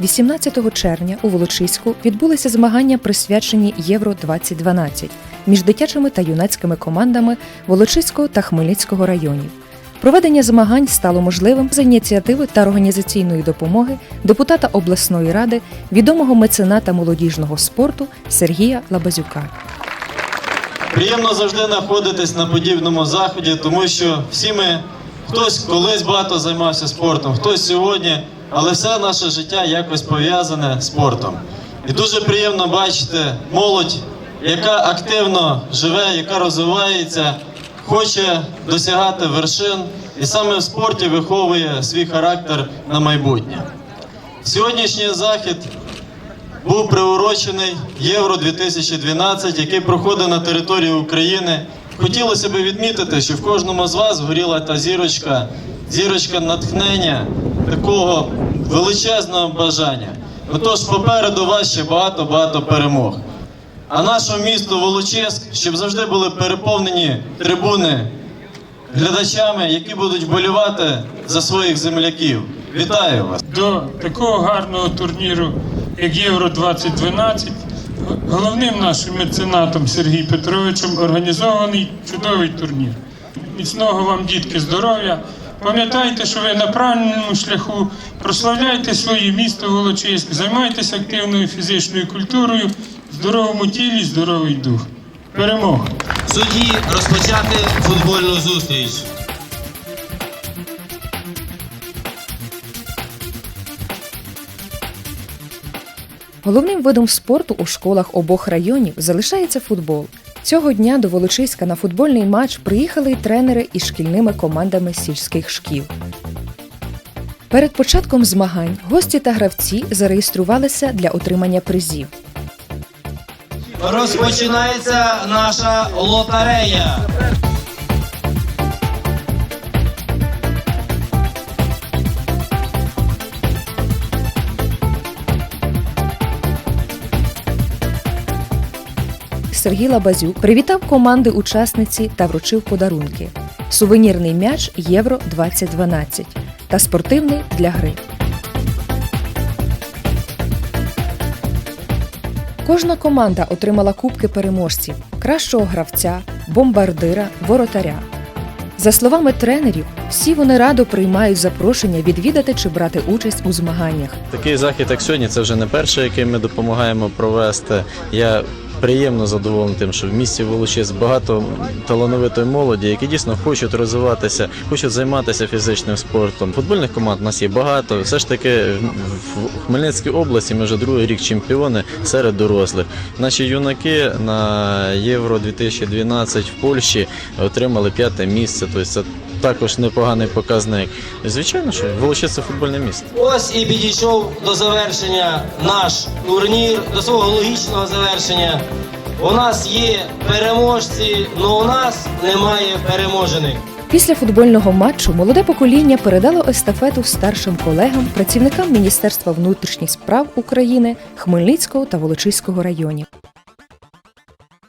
18 червня у Волочиську відбулися змагання, присвячені Євро 2012 між дитячими та юнацькими командами Волочиського та Хмельницького районів. Проведення змагань стало можливим за ініціативи та організаційної допомоги депутата обласної ради, відомого мецената молодіжного спорту Сергія Лабазюка. Приємно завжди знаходитись на подібному заході, тому що всі ми хтось колись багато займався спортом, хтось сьогодні, але все наше життя якось пов'язане спортом. І дуже приємно бачити молодь, яка активно живе, яка розвивається, хоче досягати вершин і саме в спорті виховує свій характер на майбутнє. Сьогоднішній захід був приурочений Євро 2012, який проходить на території України. Хотілося б відмітити, що в кожному з вас горіла та зірочка, зірочка натхнення, такого величезного бажання. Отож, попереду вас ще багато-багато перемог. А нашому місту Волочиськ, щоб завжди були переповнені трибуни глядачами, які будуть вболівати за своїх земляків. Вітаю вас! до такого гарного турніру, як Євро 2012, головним нашим меценатом Сергієм Петровичем організований чудовий турнір. Міцного вам, дітки, здоров'я. Пам'ятайте, що ви на правильному шляху, прославляйте своє місто Волочиськ, займайтеся активною фізичною культурою, в здоровому тілі, здоровий дух. Перемога! Судді розпочати футбольну зустріч. Головним видом спорту у школах обох районів залишається футбол. Цього дня до Волочиська на футбольний матч приїхали й тренери із шкільними командами сільських шкіл. Перед початком змагань гості та гравці зареєструвалися для отримання призів. Розпочинається наша лотерея. Сергій Лабазюк привітав команди учасниці та вручив подарунки: сувенірний м'яч Євро 2012 та спортивний для гри. Кожна команда отримала кубки переможців, кращого гравця, бомбардира, воротаря. За словами тренерів, всі вони радо приймають запрошення відвідати чи брати участь у змаганнях. Такий захід, як сьогодні, це вже не перший, який ми допомагаємо провести. Я приємно задоволений тим, що в місті Волочиськ багато талановитої молоді, які дійсно хочуть розвиватися, хочуть займатися фізичним спортом. Футбольних команд у нас є багато. Все ж таки в Хмельницькій області ми вже другий рік чемпіони серед дорослих. Наші юнаки на Євро 2012 в Польщі отримали п'яте місце. Тобто це також непоганий показник. Звичайно, що Волочиськ – це футбольне місто. Ось і підійшов до завершення наш турнір, до свого логічного завершення. У нас є переможці, але у нас немає переможених. Після футбольного матчу молоде покоління передало естафету старшим колегам, працівникам Міністерства внутрішніх справ України, Хмельницького та Волочиського районів.